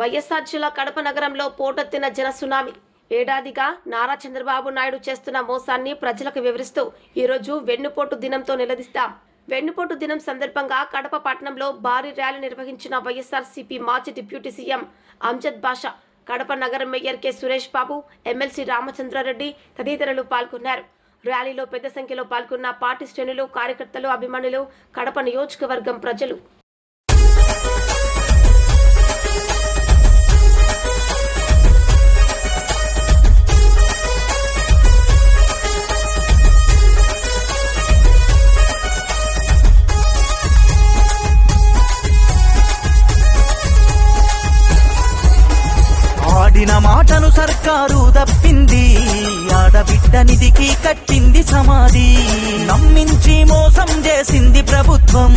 వైఎస్ఆర్ జిల్లా కడప నగరంలో పోటెత్తిన జన సునామీ. ఏడాదిగా నారా చంద్రబాబు నాయుడు చేస్తున్న మోసాన్ని ప్రజలకు వివరిస్తూ ఈరోజు వెన్నుపోటు దినంతో నిలదీస్తాం. వెన్నుపోటు దినం సందర్భంగా కడప పట్టణంలో భారీ ర్యాలీ నిర్వహించిన వైఎస్ఆర్ సిపి మాజీ డిప్యూటీ సీఎం అంజద్ బాషా కడప నగరం mayor K. Suresh Babu MLC Ramachandra Reddy తదితరులు పాల్గొన్నారు. ర్యాలీలో పెద్ద సంఖ్యలో పాల్గొన్న పార్టీ శ్రేణులు కార్యకర్తలు అభిమానులు కడప నియోజకవర్గం ప్రజలు. కారు దప్పింది. ఆడబిడ్డ నిధికి కట్టింది సమాధి. నమ్మించి మోసం చేసింది ప్రభుత్వం.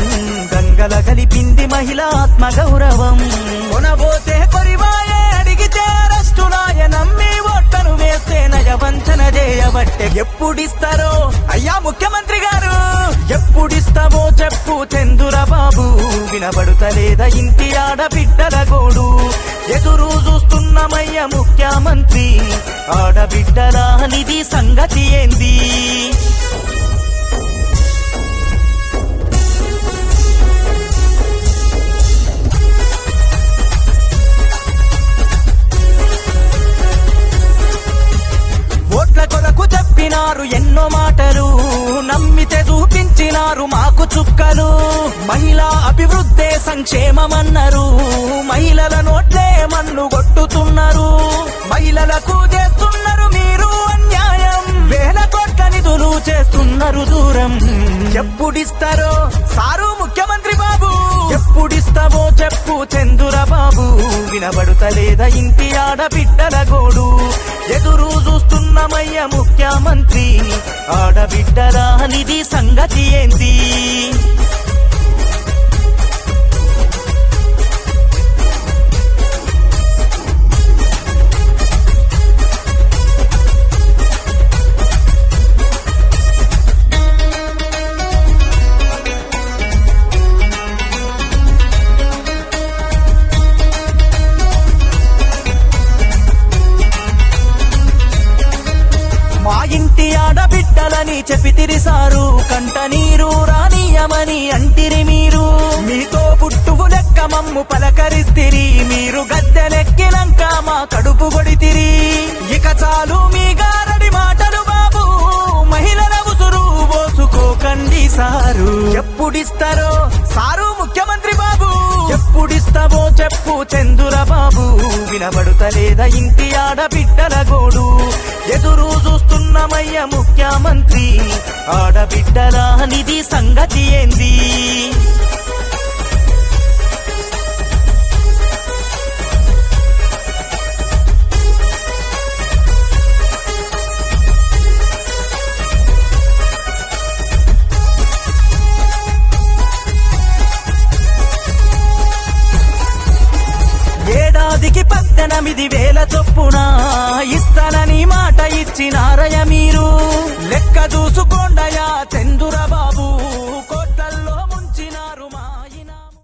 గంగల కలిపింది మహిళా ఆత్మ గౌరవం కొనబోతే కొరివాయే అడిగితే అరెస్టులాయ నమ్మి ఓట్లను వేస్తే నయ వంచన చేయబట్టే ఎప్పుడిస్తారో? అయ్యా ముఖ్యమంత్రి చెప్పు ఎప్పుడిస్తావో బాబు వినబడుతలేదా ఇంటి ఆడబిడ్డల గోడు. ఎదురు చూస్తున్నామయ్య ముఖ్యమంత్రి ఆడబిడ్డల నిధి సంగతి ఏంది? ఓట్ల కొరకు చెప్పినారు ఎన్నో మాటలు నమ్మితే చూపించినారు మాకు చుక్కలు. మహిళా అభివృద్ధే సంక్షేమమన్నారు. మహిళల నోట్లే మన్ను కొట్టుతున్నారు మహిళలకు చేస్తున్నారు మీరు అన్యాయం. వేల కోట్ల నిధులు చేస్తున్నారు దూరం. ఎప్పుడిస్తారో సారు ముఖ్యమంత్రి బాబు. ఎప్పుడిస్తావు చెప్పు చందుర బాబు వినబడుతలేదా ఇంటి ఆడబిడ్డల గోడు. ఎదురు చూస్తున్నామయ్య ముఖ్యమంత్రి ఆడబిడ్డరా నిధి సంగతి ఏంది ఆడబిడ్డలని చెప్పి తిరిసారు. కంట నీరు రానియమని అంటిరి మీరు. మీతో పుట్టువు లెక్క మమ్ము పలకరిస్తిరి. మీరు గద్దెనెక్కినంక మా కడుపు కొడితిరి ఇక చాలు మీ గారడి మాటలు బాబు మహిళల ఉసురు పోసుకోకండి సారు. ఎప్పుడిస్తారో సారు ముఖ్యమంత్రి బాబు ఎప్పుడిస్తావో చెప్పు చందుర బాబు. వినబడుతలేదా ఇంటి ఆడబిడ్డల గోడు? ఎదురు చూస్తున్నామయ్య ముఖ్యమంత్రి ఆడబిడ్డల నిధి సంగతి ఏంది? ఎనిమిది వేల చొప్పున ఇస్తానని మాట ఇచ్చినారయ మీరు. లెక్క చూసుకోండయా చందుర బాబు